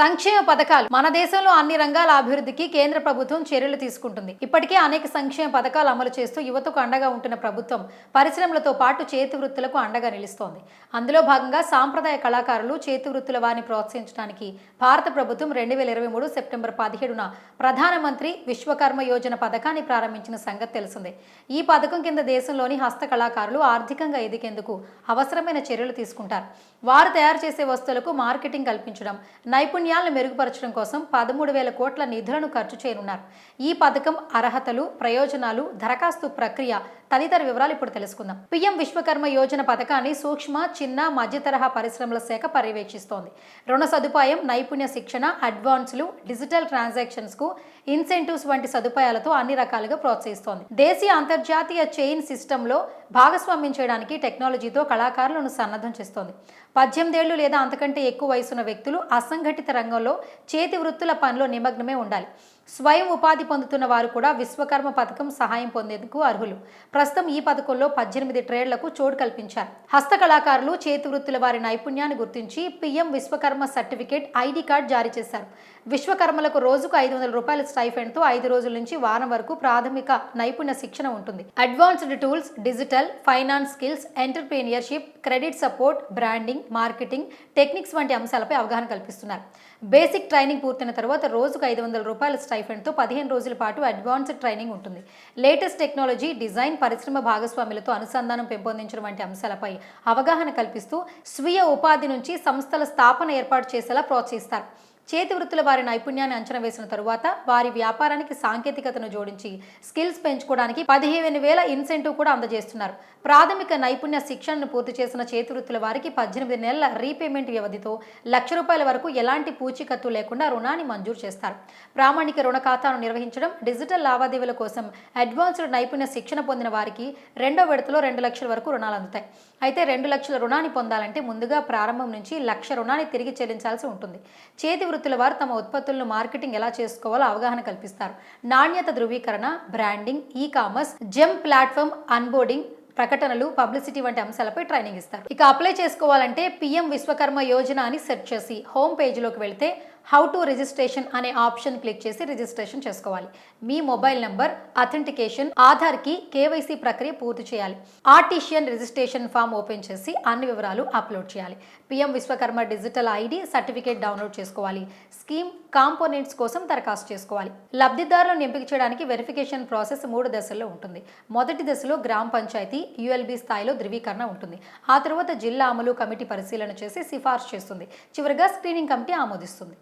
సంక్షేమ పథకాలు. మన దేశంలో అన్ని రంగాల అభివృద్ధికి కేంద్ర ప్రభుత్వం చర్యలు తీసుకుంటుంది. ఇప్పటికే అనేక సంక్షేమ పథకాలు అమలు చేస్తూ యువతకు అండగా ఉంటున్న ప్రభుత్వం పరిశ్రమలతో పాటు చేతి వృత్తులకు అండగా నిలుస్తోంది. అందులో భాగంగా సాంప్రదాయ కళాకారులు చేతి వృత్తుల వారిని ప్రోత్సహించడానికి భారత ప్రభుత్వం రెండు వేల ఇరవై మూడు సెప్టెంబర్ పదిహేడున ప్రధానమంత్రి విశ్వకర్మ యోజన పథకాన్ని ప్రారంభించిన సంగతి తెలిసిందే. ఈ పథకం కింద దేశంలోని హస్త కళాకారులు ఆర్థికంగా ఎదిగేందుకు అవసరమైన చర్యలు తీసుకుంటారు. వారు తయారు చేసే వస్తువులకు మార్కెటింగ్ కల్పించడం నైపుణ్యాలను మెరుగుపరచడం కోసం పదమూడు వేల కోట్ల నిధులను ఖర్చు చేయనున్నారు. ఈ పథకం అర్హతలు ప్రయోజనాలు దరఖాస్తు ప్రక్రియ తదితర వివరాలు ఇప్పుడు తెలుసుకుందాం. పిఎం విశ్వకర్మ యోజన పథకాన్ని సూక్ష్మ చిన్న మధ్యతరహా పరిశ్రమల శాఖ పర్యవేక్షిస్తోంది. రుణ సదుపాయం నైపుణ్య శిక్షణ అడ్వాన్స్లు డిజిటల్ ట్రాన్సాక్షన్స్కు ఇన్సెంటివ్స్ వంటి సదుపాయాలతో అన్ని రకాలుగా ప్రోత్సహిస్తోంది. దేశీయ అంతర్జాతీయ చైన్ సిస్టంలో భాగస్వామ్యం చేయడానికి టెక్నాలజీతో కళాకారులను సన్నద్ధం చేస్తోంది. పద్దెనిమిదేళ్ళు లేదా అంతకంటే ఎక్కువ వయసున్న వ్యక్తులు అసంఘటిత రంగంలో చేతి వృత్తుల పనిలో నిమగ్నమే ఉండాలి. స్వయం ఉపాధి పొందుతున్న వారు కూడా విశ్వకర్మ పథకం సహాయం పొందేందుకు అర్హులు. ప్రస్తుతం ఈ పథకంలో పద్దెనిమిది ట్రేడ్లకు చోటు కల్పించారు. హస్త కళాకారులు చేతి వృత్తుల వారి నైపుణ్యాన్ని గుర్తించి PM Vishwakarma certificate ID card జారీ చేశారు. విశ్వకర్మలకు రోజుకు ఐదు వందల రూపాయల స్టైఫెండ్తో ఐదు రోజుల నుంచి వారం వరకు ప్రాథమిక నైపుణ్య శిక్షణ ఉంటుంది. Advanced tools digital finance skills entrepreneurship credit support branding marketing techniques వంటి అంశాలపై అవగాహన కల్పిస్తున్నారు. బేసిక్ ట్రైనింగ్ పూర్తయిన తర్వాత రోజుకు ఐదు వందల రూపాయల స్టైఫెండ్తో పదిహేను రోజుల పాటు అడ్వాన్స్డ్ ట్రైనింగ్ ఉంటుంది. లేటెస్ట్ టెక్నాలజీ డిజైన్ పరిశ్రమ భాగస్వాములతో అనుసంధానం పెంపొందించడం వంటి అంశాలపై అవగాహన కల్పిస్తూ స్వీయ ఉపాధి నుంచి సంస్థల స్థాపన ఏర్పాటు చేసేలా ప్రోత్సహిస్తారు. చేతి వృత్తుల వారి నైపుణ్యాన్ని అంచనా వేసిన తరువాత వారి వ్యాపారానికి సాంకేతికతను జోడించి స్కిల్స్ పెంచుకోవడానికి పదిహేను వేల ఇన్సెంటివ్ కూడా అందజేస్తున్నారు. ప్రాథమిక నైపుణ్య శిక్షణను పూర్తి చేసిన చేతి వృత్తుల వారికి పద్దెనిమిది నెలల రీపేమెంట్ వ్యవధితో లక్ష రూపాయల వరకు ఎలాంటి పూచీకత్తు లేకుండా రుణాన్ని మంజూరు చేస్తారు. ప్రామాణిక రుణ ఖాతాను నిర్వహించడం డిజిటల్ లావాదేవీల కోసం అడ్వాన్స్డ్ నైపుణ్య శిక్షణ పొందిన వారికి రెండో విడతలో రెండు లక్షల వరకు రుణాలు అందుతాయి. అయితే రెండు లక్షల రుణాన్ని పొందాలంటే ముందుగా ప్రారంభం నుంచి లక్ష రుణాన్ని తిరిగి చెల్లించాల్సి ఉంటుంది. చేతి వృత్తుల వారు తమ ఉత్పత్తులను మార్కెటింగ్ ఎలా చేసుకోవాలో అవగాహన కల్పిస్తారు. నాణ్యత ధృవీకరణ branding e commerce GeM platform onboarding ప్రకటనలు పబ్లిసిటీ వంటి అంశాలపై ట్రైనింగ్ ఇస్తారు. ఇక అప్లై చేసుకోవాలంటే పిఎం విశ్వకర్మ యోజన అని సెర్చ్ చేసి హోమ్ పేజీలోకి వెళ్తే హౌ టు రిజిస్ట్రేషన్ అనే ఆప్షన్ క్లిక్ చేసి రిజిస్ట్రేషన్ చేసుకోవాలి. మీ మొబైల్ నంబర్ అథెంటికేషన్ ఆధార్కి కేవైసీ ప్రక్రియ పూర్తి చేయాలి. ఆర్టిషియన్ రిజిస్ట్రేషన్ ఫామ్ ఓపెన్ చేసి అన్ని వివరాలు అప్లోడ్ చేయాలి. PM Vishwakarma digital ID certificate download చేసుకోవాలి. స్కీమ్ కాంపోనెంట్స్ కోసం దరఖాస్తు చేసుకోవాలి. లబ్ధిదారులను ఎంపిక చేయడానికి వెరిఫికేషన్ ప్రాసెస్ మూడు దశల్లో ఉంటుంది. మొదటి దశలో గ్రామ పంచాయతీ యుఎల్బి స్థాయిలో ధృవీకరణ ఉంటుంది. ఆ తర్వాత జిల్లా అమలు కమిటీ పరిశీలన చేసి సిఫార్సు చేస్తుంది. చివరిగా స్క్రీనింగ్ కమిటీ ఆమోదిస్తుంది.